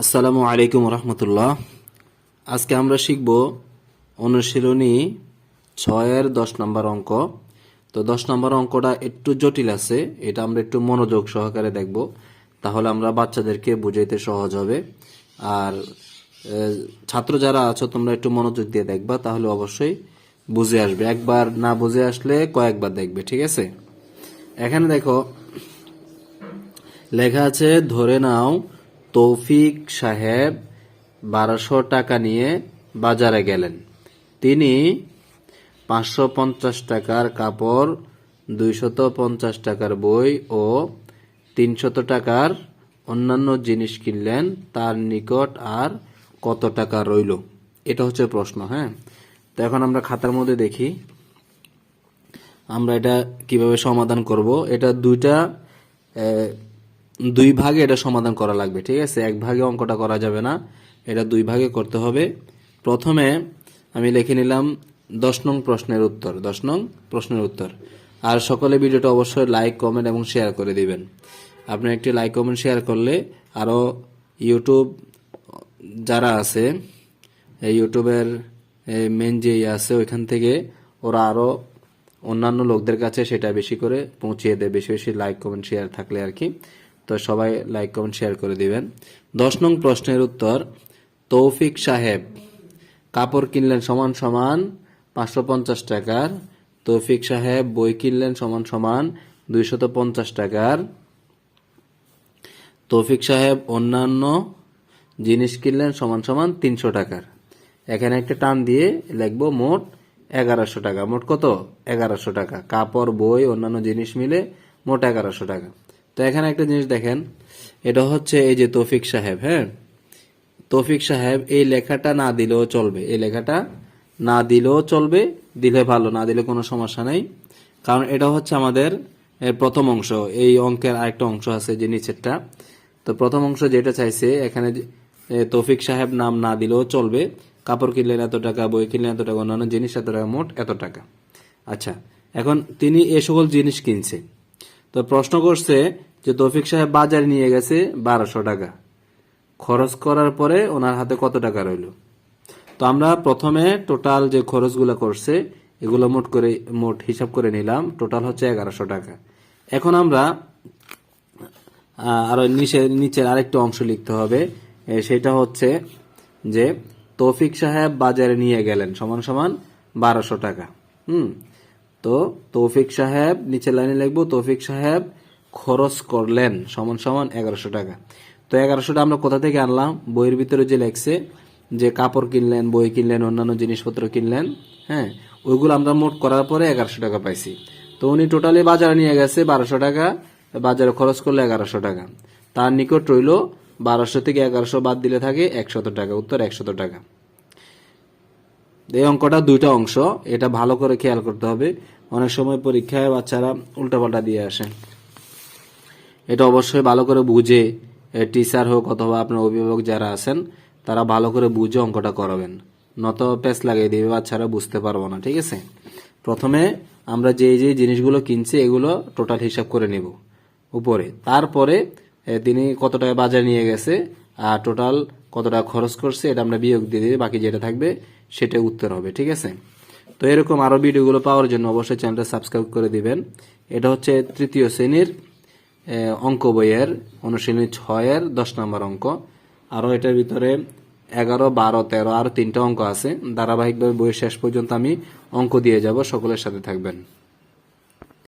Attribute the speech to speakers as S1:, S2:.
S1: আসসালামু আলাইকুম রহমতুল্লাহ। আজকে আমরা শিখব অনুশীলনী ছয়ের দশ নম্বর অঙ্ক। তো দশ নম্বর অঙ্কটা একটু জটিল আছে, এটা আমরা একটু মনোযোগ সহকারে দেখব। তাহলে আমরা বাচ্চাদেরকে বুঝাইতে সহজ হবে। আর ছাত্র যারা আছো, তোমরা একটু মনোযোগ দিয়ে দেখবা, তাহলে অবশ্যই বুঝে আসবে। একবার না বুঝে আসলে কয়েকবার দেখবে, ঠিক আছে? এখানে দেখো, লেখা আছে, ধরে নাও তৌফিক সাহেব বারোশো টাকা নিয়ে বাজারে গেলেন। তিনি পাঁচশো পঞ্চাশ টাকার কাপড় দুইশত পঞ্চাশ টাকার বই ও তিনশত টাকার অন্যান্য জিনিস কিনলেন। তার নিকট আর কত টাকা রইল? এটা হচ্ছে প্রশ্ন হ্যাঁ? তো এখন আমরা খাতার মধ্যে দেখি। আমরা এটা কীভাবে সমাধান করব? এটা দুইটা দুই ভাগে এটা সমাধান করা লাগবে, ঠিক আছে? এক ভাগে অঙ্কটা করা যাবে না, এটা দুই ভাগে করতে হবে। প্রথমে আমি লিখে নিলাম দশ নং প্রশ্নের উত্তর, দশ নং প্রশ্নের উত্তর। আর সকলে ভিডিওটা অবশ্যই লাইক কমেন্ট এবং শেয়ার করে দিবেন। আপনি একটি লাইক কমেন্ট শেয়ার করলে আরও ইউটিউব যারা আছে, এই ইউটিউবের মেন যে আছে, ওইখান থেকে ওরা আরও অন্যান্য লোকদের কাছে সেটা বেশি করে পৌঁছিয়ে দেয়, বেশি বেশি লাইক কমেন্ট শেয়ার থাকলে আর কি। তো সবাই লাইক কমেন্ট শেয়ার করে দিবেন। দশ নং প্রশ্নের উত্তর, তৌফিক সাহেব, কাপড় কিনলেন সমান সমান পাঁচশো পঞ্চাশ টাকার, তৌফিক সাহেব বই কিনলেন সমান সমান দুইশত পঞ্চাশ টাকার। তৌফিক সাহেব অন্যান্য জিনিস কিনলেন সমান সমান তিনশো টাকার। এখানে একটা টান দিয়ে লিখব মোট এগারোশো টাকা। মোট কত? এগারোশো টাকা। কাপড়, বই, অন্যান্য জিনিস মিলে মোট এগারোশো টাকা। তো এখানে একটা জিনিস দেখেন, এটা হচ্ছে এই যে তৌফিক সাহেব হ্যাঁ? তৌফিক সাহেব এই লেখাটা না দিলেও চলবে, এই লেখাটা না দিলেও চলবে, দিলে ভালো, না দিলে কোনো সমস্যা নেই। কারণ এটা হচ্ছে আমাদের প্রথম অংশ, এই অঙ্কের আরেকটা অংশ আছে যে নিচেরটা। তো প্রথম অংশ যেটা চাইছে, এখানে তৌফিক সাহেব নাম না দিলেও চলবে, কাপড় কিনলেন এত টাকা, বই কিনলেন এত টাকা, অন্যান্য জিনিস এত টাকা, মোট এত টাকা। আচ্ছা এখন তিনি এ সকল জিনিস কিনছে। তো প্রশ্ন করছে যে তৌফিক সাহেব বাজারে নিয়ে গেছে বারোশো টাকা। খরচ করার পরে ওনার হাতে কত টাকা রইল? তো আমরা প্রথমে টোটাল যে খরচগুলো করছে, এগুলো মোট করে, মোট হিসাব করে নিলাম। টোটাল হচ্ছে এগারোশো টাকা। এখন আমরা আরও নিচে, নিচের আরেকটা অংশ লিখতে হবে। সেটা হচ্ছে যে তৌফিক সাহেব বাজারে নিয়ে গেলেন সমান সমান বারোশো টাকা। হুম? তো তৌফিক সাহেব, নিচের লাইনে লিখব, তৌফিক সাহেব, খরচ করলেন, সমান সমান এগারোশো টাকা। তো এগারোশোটা আমরা কোথা থেকে আনলাম? বইয়ের ভিতরে যে লেখছে, যে কাপড় কিনলেন, বই কিনলেন, অন্যান্য জিনিসপত্র কিনলেন হ্যাঁ ওইগুলো আমরা মোট করার পরে এগারোশো টাকা পাইছি। তো উনি টোটালি বাজারে নিয়ে গেছে বারোশো টাকা, বাজারে খরচ করল এগারোশো টাকা। তার নিকট রইল বারোশো থেকে এগারোশো বাদ দিলে থাকে একশত টাকা, উত্তর একশত টাকা। এই অঙ্কটা দুইটা অংশ। এটা ভালো করে খেয়াল করতে হবে। অনেক সময় পরীক্ষায় বাচ্চারা উল্টাপাল্টা দিয়ে আসে। এটা অবশ্যই ভালো করে বুঝে টিচার হোক অথবা আপনার অভিভাবক যারা আছেন, তারা ভালো করে বুঝে অঙ্কটা করাবেন। নত পেস লাগিয়ে দিবে, বাচ্চারা বুঝতে পারব না, ঠিক আছে? প্রথমে আমরা যে যে জিনিসগুলো কিনছি, এগুলো টোটাল হিসাব করে নিব উপরে। তারপরে তিনি কত টাকা বাজারে নিয়ে গেছে, আর টোটাল কত টাকা খরচ করছে, এটা আমরা বিয়োগ দিয়ে দিই বাকি যেটা থাকবে সেটা উত্তর হবে, ঠিক আছে? তো এরকম আরও ভিডিওগুলো পাওয়ার জন্য অবশ্যই চ্যানেলটা সাবস্ক্রাইব করে দিবেন। এটা হচ্ছে তৃতীয় শ্রেণির অঙ্ক বইয়ের অনুশীলনী ছয়ের দশ নম্বর অঙ্ক। আরও এটার ভিতরে এগারো, বারো, তেরো আরও তিনটা অঙ্ক আছে। ধারাবাহিকভাবে বইয়ের শেষ পর্যন্ত আমি অঙ্ক দিয়ে যাব, সকলের সাথে থাকবেন।